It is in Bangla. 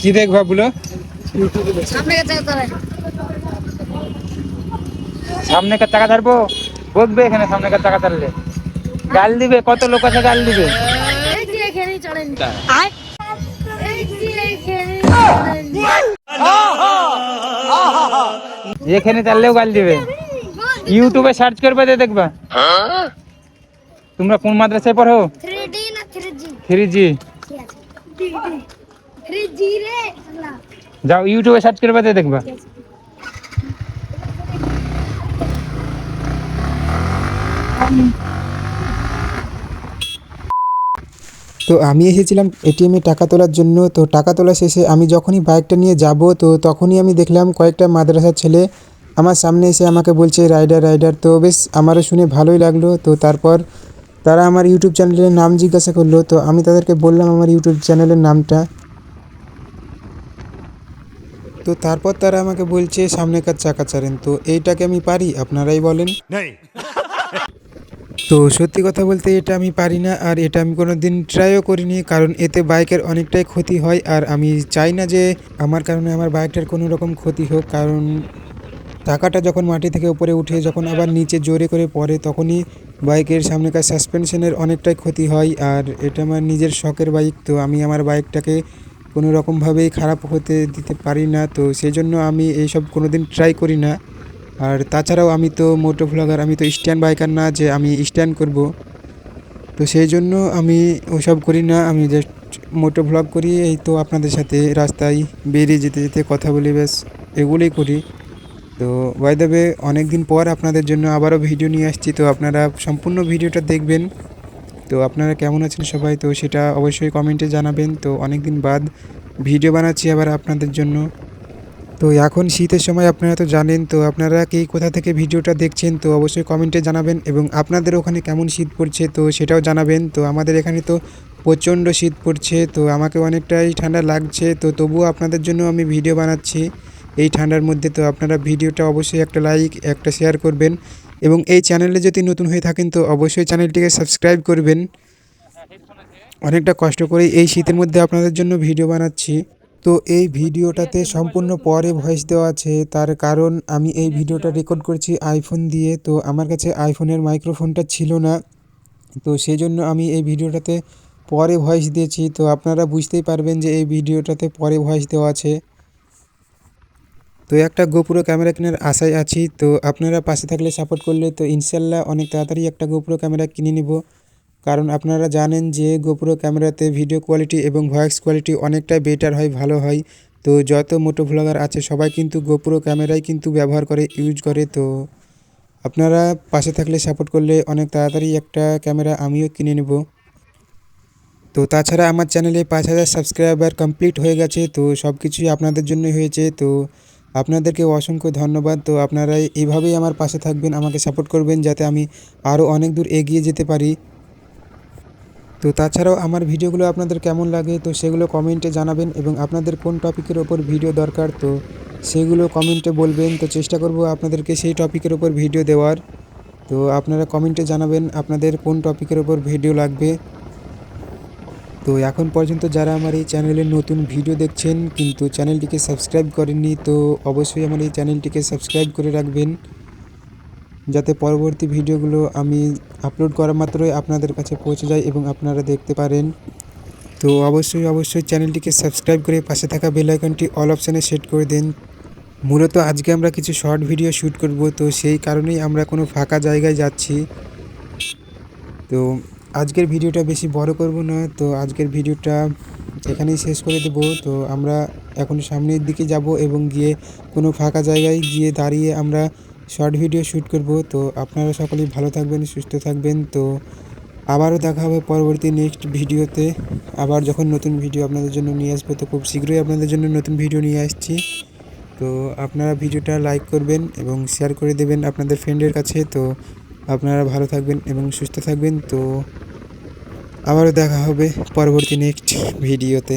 কি দেখবা বলো? সামনে সামনেকার টাকা ধরবো? বকবে এখানে সামনেকার টাকা ধরলে। গাল দিবে কত লোক আছে গাল দিবে? এই যে এখানেই চড়েন এই যে এখানেই চড়েন এখানে চাললেও গাল দিবে। ইউটিউবে সার্চ করবে দিয়ে দেখবা। তোমরা কোন মাদ্রাসায় পড়ো? থ্রি জি যাও ইউটিউবে সার্চ করবে দিয়ে দেখবা। তো আমি এসেছিলাম এটিএমে টাকা তোলার জন্য। তো টাকা তোলা শেষে আমি যখনই বাইকটা নিয়ে যাব তো তখনই আমি দেখলাম কয়েকটা মাদ্রাসার ছেলে আমার সামনে এসে আমাকে বলছে রাইডার রাইডার তো বেশ আমারও শুনে ভালোই লাগল। তো তারপর তারা আমার ইউটিউব চ্যানেলের নাম জিজ্ঞাসা করল। তো আমি তাদেরকে বললাম আমার ইউটিউব চ্যানেলের নামটা। তো তারপর তারা আমাকে বলছে সামনেকার চাকা চারেন তো এইটাকে আমি পারি? আপনারাই বলেন। তো সত্যি কথা বলতে এটা আমি পারি না আর এটা আমি কোনো দিন ট্রাইও করিনি কারণ এতে বাইকের অনেকটাই ক্ষতি হয় আর আমি চাই না যে আমার কারণে আমার বাইকটার কোনো রকম ক্ষতি হোক কারণ টাকাটা যখন মাটি থেকে উপরে উঠে যখন আবার নিচে জোরে করে পড়ে তখনই বাইকের সামনেকার সাসপেনশনের অনেকটাই ক্ষতি হয় আর এটা আমার নিজের শখের বাইক তো আমি আমার বাইকটাকে কোনো রকমভাবেই খারাপ হতে দিতে পারি না। তো সেই জন্য আমি এইসব কোনো দিন ট্রাই করি না। আর তাছাড়াও আমি তো মোটো ভ্লগার আমি তো স্ট্যান্ড বাইকার না যে আমি স্ট্যান্ড করব। তো সেই জন্য আমি ওসব করি না, আমি জাস্ট মোটো ভ্লগ করি। এই তো আপনাদের সাথে রাস্তায় বেরিয়ে যেতে যেতে কথা বলি, ব্যাস এগুলোই করি। তো বাই দেবে অনেক দিন পর আপনাদের জন্য আবারও ভিডিও নিয়ে আসছি। তো আপনারা সম্পূর্ণ ভিডিওটা দেখবেন। তো আপনারা কেমন আছেন সবাই? তো সেটা অবশ্যই কমেন্টে জানাবেন। তো অনেক দিন বাদ ভিডিও বানাচ্ছি আবার আপনাদের জন্য। তো এখন শীতের সময় আপনারা তো জানেন, তো আপনারা কে কোথা থেকে ভিডিওটা দেখছেন, তো অবশ্যই কমেন্টে জানাবেন। এবং আপনাদের ওখানে কেমন শীত পড়ছে, তো সেটাও জানাবেন। তো আমাদের এখানে তো প্রচণ্ড শীত পড়ছে, তো আমাকে অনেকটাই ঠান্ডা লাগছে। তো তবুও আপনাদের জন্য আমি ভিডিও বানাচ্ছি। এই ঠান্ডার মধ্যে তো আপনারা ভিডিওটা অবশ্যই একটা লাইক একটা শেয়ার করবেন এবং এই চ্যানেলে যদি নতুন হয়ে থাকেন তো অবশ্যই চ্যানেলটিকে সাবস্ক্রাইব করবেন। অনেকটা কষ্ট করে এই শীতের মধ্যে আপনাদের জন্য ভিডিও বানাচ্ছি। তো এই ভিডিওটাতে সম্পূর্ণ পরে ভয়েস দেওয়া আছে, তার কারণ আমি এই ভিডিওটা রেকর্ড করছি আইফোন দিয়ে, তো আমার কাছে আইফোনের মাইক্রোফোনটা ছিল না। তো সেই জন্য আমি এই ভিডিওটাতে পরে ভয়েস দিয়েছি, তো আপনারা বুঝতেই পারবেন যে এই ভিডিওটাতে পরে ভয়েস দেওয়া আছে। তো একটা গোপুরো ক্যামেরা কেনার আশায় আছি। তো আপনারা পাশে থাকলে সাপোর্ট করলে তো ইনশাল্লাহ অনেক তাড়াতাড়ি একটা গোপুরো ক্যামেরা কিনে নিব। কারণ আপনারা জানেন যে গোপুরো ক্যামেরাতে ভিডিও কোয়ালিটি এবং ভয়েস কোয়ালিটি অনেকটাই বেটার হয়, ভালো হয়। তো যত মোটো ভ্লগার আছে, সবাই কিন্তু গোপুরো ক্যামেরাই কিন্তু ব্যবহার করে ইউজ করে। তো আপনারা পাশে থাকলে সাপোর্ট করলে অনেক তাড়াতাড়ি একটা ক্যামেরা আমিও কিনে নেব। তো তাছাড়া আমার চ্যানেলে পাঁচ হাজার সাবস্ক্রাইবার কমপ্লিট হয়ে গেছে। তো সব কিছুই আপনাদের জন্যই হয়েছে। তো আপনাদেরকে অসংখ্য ধন্যবাদ। তো আপনারা এইভাবেই আমার পাশে থাকবেন, আমাকে সাপোর্ট করবেন যাতে আমি আরও অনেক দূর এগিয়ে যেতে পারি। তো তাছাড়াও আমার ভিডিওগুলো আপনাদের কেমন লাগে, তো সেগুলো কমেন্টে জানাবেন এবং আপনাদের কোন টপিকের ওপর ভিডিও দরকার, তো সেগুলো কমেন্টে বলবেন। তো চেষ্টা করব আপনাদেরকে সেই টপিকের ওপর ভিডিও দেওয়ার। তো আপনারা কমেন্টে জানাবেন আপনাদের কোন টপিকের ওপর ভিডিও লাগবে। তো এখন পর্যন্ত যারা আমার এই চ্যানেলে নতুন ভিডিও দেখছেন, কিন্তু চ্যানেলটিকে সাবস্ক্রাইব করেননি, তো অবশ্যই আমার এই চ্যানেলটিকে সাবস্ক্রাইব করে রাখবেন। যাতে পরবর্তী ভিডিওগুলো আমি আপলোড করা মাত্রই আপনাদের কাছে পৌঁছে যায় এবং আপনারা দেখতে পারেন। তো অবশ্যই অবশ্যই চ্যানেলটিকে সাবস্ক্রাইব করে পাশে থাকা বেল আইকনটি অল অপশানে সেট করে দিন। মূলত আজকে আমরা কিছু শর্ট ভিডিও শ্যুট করব, তো সেই কারণেই আমরা কোনো ফাঁকা জায়গায় যাচ্ছি। তো আজকের ভিডিওটা বেশি বড় করব না, তো আজকের ভিডিওটা এখানেই শেষ করে দেব। তো আমরা এখন সামনের দিকে যাব এবং গিয়ে কোনো ফাঁকা জায়গায় গিয়ে দাঁড়িয়ে আমরা শর্ট ভিডিও শ্যুট করব। তো আপনারা সকলেই ভালো থাকবেন, সুস্থ থাকবেন। তো আবারও দেখা হবে পরবর্তী নেক্সট ভিডিওতে। আবার যখন নতুন ভিডিও আপনাদের জন্য নিয়ে আসব, তো খুব শীঘ্রই আপনাদের জন্য নতুন ভিডিও নিয়ে আসছি। তো আপনারা ভিডিওটা লাইক করবেন এবং শেয়ার করে দেবেন আপনাদের ফ্রেন্ডের কাছে। তো আপনারা ভালো থাকবেন এবং সুস্থ থাকবেন। তো আবারও দেখা হবে পরবর্তী নেক্সট ভিডিওতে